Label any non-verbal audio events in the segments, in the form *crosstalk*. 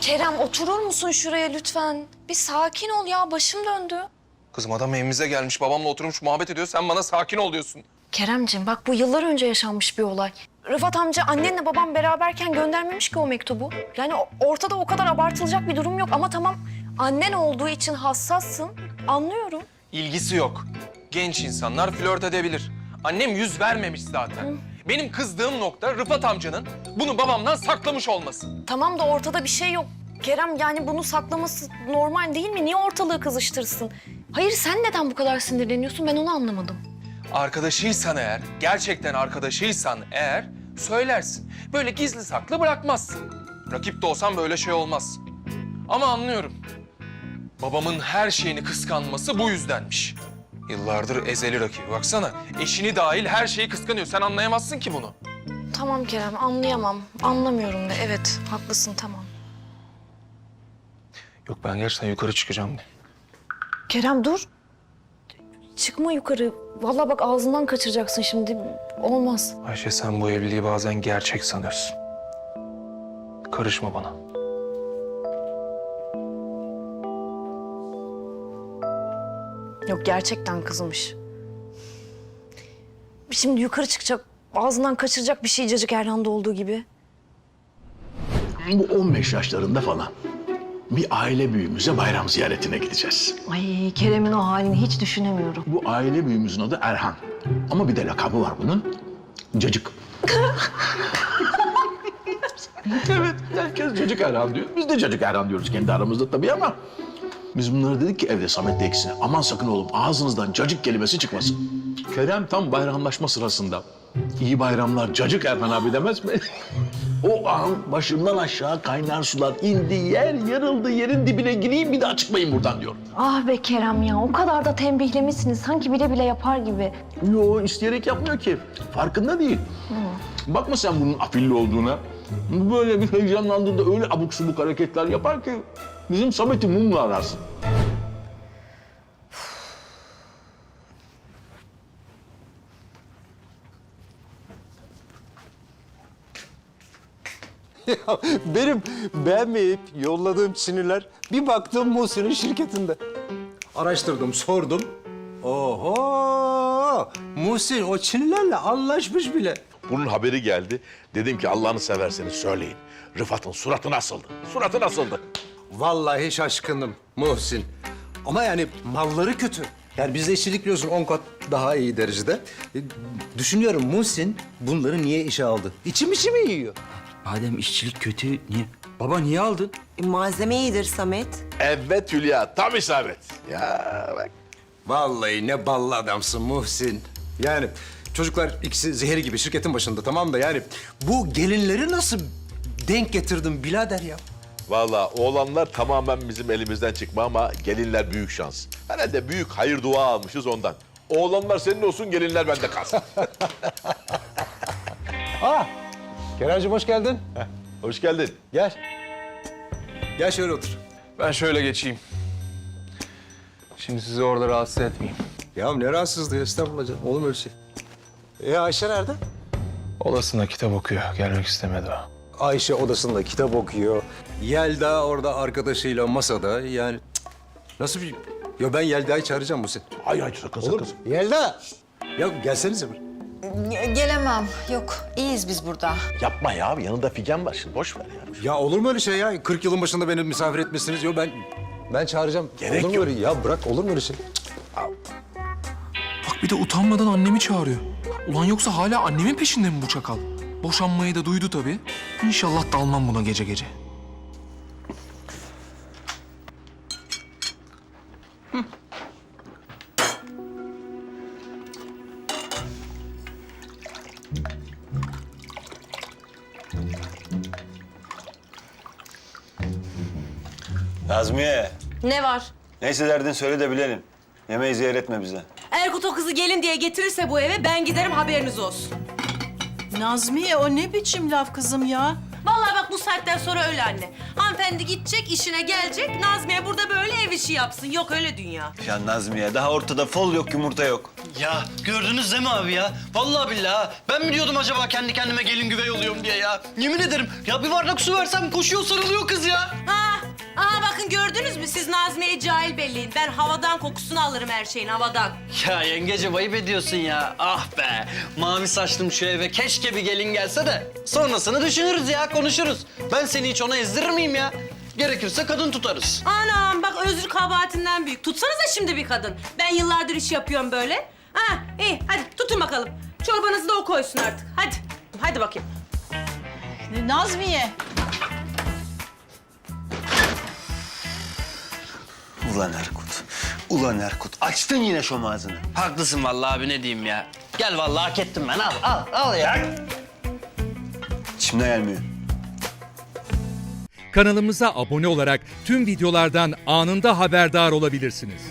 Kerem oturur musun şuraya lütfen? Bir sakin ol ya başım döndü. Kızım adam evimize gelmiş, babamla oturmuş muhabbet ediyor. Sen bana sakin ol diyorsun. Keremcim bak bu yıllar önce yaşanmış bir olay. Rıfat amca annenle babam beraberken göndermemiş ki o mektubu. Yani ortada o kadar abartılacak bir durum yok ama tamam annen olduğu için hassassın. Anlıyorum. İlgisi yok. Genç insanlar flört edebilir. Annem yüz vermemiş zaten. Benim kızdığım nokta Rıfat amcanın bunu babamdan saklamış olması. Tamam da ortada bir şey yok. Kerem yani bunu saklaması normal değil mi? Niye ortalığı kızıştırsın? Hayır sen neden bu kadar sinirleniyorsun ben onu anlamadım. Arkadaşıysan eğer, gerçekten arkadaşıysan eğer söylersin. Böyle gizli saklı bırakmazsın. Rakip de olsan böyle şey olmaz. Ama anlıyorum. Babamın her şeyini kıskanması bu yüzdenmiş. Yıllardır ezeli rakibi. Baksana eşini dahil her şeyi kıskanıyor. Sen anlayamazsın ki bunu. Tamam Kerem anlayamam. Anlamıyorum da evet haklısın tamam. Yok ben gerçekten yukarı çıkacağım. Kerem dur. Çıkma yukarı. Vallahi bak ağzından kaçıracaksın şimdi. Olmaz. Ayşe sen bu evliliği bazen gerçek sanıyorsun. Karışma bana. Yok gerçekten kızmış. Şimdi yukarı çıkacak. Ağzından kaçıracak bir şey cacık Erhan'da olduğu gibi. Bu 15 yaşlarında falan bir aile büyüğümüze bayram ziyaretine gideceğiz. Ay Kerem'in o halini hiç düşünemiyorum. Bu aile büyüğümüzün adı Erhan. Ama bir de lakabı var bunun. Cacık. *laughs* evet, herkes Cacık Erhan diyor. Biz de Cacık Erhan diyoruz kendi aramızda tabii ama... Biz bunları dedik ki evde Samet'le ikisine. Aman sakın oğlum ağzınızdan cacık kelimesi çıkmasın. Kerem tam bayramlaşma sırasında. iyi bayramlar cacık Erhan abi demez mi? *laughs* o an başımdan aşağı kaynar sular indi. Yer yarıldı. Yerin dibine gireyim bir daha çıkmayın buradan diyor. Ah be Kerem ya o kadar da tembihlemişsiniz. Sanki bile bile yapar gibi. Yo isteyerek yapmıyor ki. Farkında değil. Bakma sen bunun afilli olduğuna. Böyle bir heyecanlandığında öyle abuk subuk hareketler yapar ki bizim Samet'i mumla ararsın. *laughs* Benim beğenmeyip yolladığım Çinliler bir baktım Muhsin'in şirketinde. Araştırdım, sordum. Oho! Muhsin o Çinlilerle anlaşmış bile. Bunun haberi geldi. Dedim ki Allah'ını severseniz söyleyin. Rıfat'ın suratı nasıldı? Suratı nasıldı? Vallahi şaşkınım Muhsin. Ama yani malları kötü. Yani bizde işçilik biliyorsun on kat daha iyi derecede. E, düşünüyorum Muhsin bunları niye işe aldı? İçim içimi yiyor. Madem işçilik kötü niye? Baba niye aldın? E, malzeme iyidir Samet. Evet Hülya, tam isabet. Ya bak. Vallahi ne ballı adamsın Muhsin. Yani çocuklar ikisi zehir gibi şirketin başında tamam da yani bu gelinleri nasıl denk getirdin birader ya? Vallahi oğlanlar tamamen bizim elimizden çıkma ama gelinler büyük şans. Herhalde büyük hayır dua almışız ondan. Oğlanlar senin olsun, gelinler bende kalsın. *laughs* Ah! Keremciğim hoş geldin. Hoş geldin. Gel. Gel şöyle otur. Ben şöyle geçeyim. Şimdi sizi orada rahatsız etmeyeyim. Ya ne rahatsızlığı estağfurullah canım. Olur mu öyle şey? E Ayşe nerede? Odasında kitap okuyor. Gelmek istemedi o. Ayşe odasında kitap okuyor. Yelda orada arkadaşıyla masada yani cık, nasıl bir... Ya ben Yelda'yı çağıracağım bu sefer. Ay ay sakın sakın. Yelda! Ya gelsenize bir. Gelemem. Yok. iyiyiz biz burada. Yapma ya, yanında figen var şimdi. Boş ver ya. Ya olur mu öyle şey ya? 40 yılın başında beni misafir etmişsiniz. Yok ben ben çağıracağım. Gerek olur mu yok. öyle? Ya bırak olur mu öyle şey? Bak bir de utanmadan annemi çağırıyor. Ulan yoksa hala annemin peşinde mi bu çakal? Boşanmayı da duydu tabii. İnşallah dalmam buna gece gece. Nazmiye, Ne var? neyse derdin söyle de bilelim. Yemeği zehir etme bize. Erkut o kızı gelin diye getirirse bu eve ben giderim haberiniz olsun. Nazmiye o ne biçim laf kızım ya? Vallahi bak bu saatten sonra öyle anne. Hanımefendi gidecek, işine gelecek. Nazmiye burada böyle ev işi yapsın. Yok öyle dünya. Ya Nazmiye daha ortada fol yok yumurta yok. Ya gördünüz değil mi abi ya? Vallahi billahi ha. Ben mi diyordum acaba kendi kendime gelin güvey oluyorum diye ya? Yemin ederim ya bir bardak su versem koşuyor sarılıyor kız ya. Ha, aha bakın gördünüz mü? Siz Nazmiye'yi cahil belleyin. Ben havadan kokusunu alırım her şeyin, havadan. Ya yengece ayıp ediyorsun ya. Ah be. Mavi saçlım şu eve keşke bir gelin gelse de. Sonrasını düşünürüz ya konuşuruz. Ben seni hiç ona ezdirir miyim ya? Gerekirse kadın tutarız. Anam bak özür kabahatinden büyük. Tutsanıza şimdi bir kadın. Ben yıllardır iş yapıyorum böyle. Ha iyi hadi tutun bakalım. Çorbanızı da o koysun artık. Hadi. Hadi bakayım. Nazmiye. Ulan Erkut. Ulan Erkut. Açtın yine şom ağzını. Haklısın vallahi abi ne diyeyim ya. Gel vallahi hak ettim ben al al al ya. İçimde gelmiyor. Kanalımıza abone olarak tüm videolardan anında haberdar olabilirsiniz.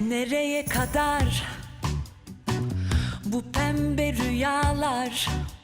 Nereye kadar bu pembe rüyalar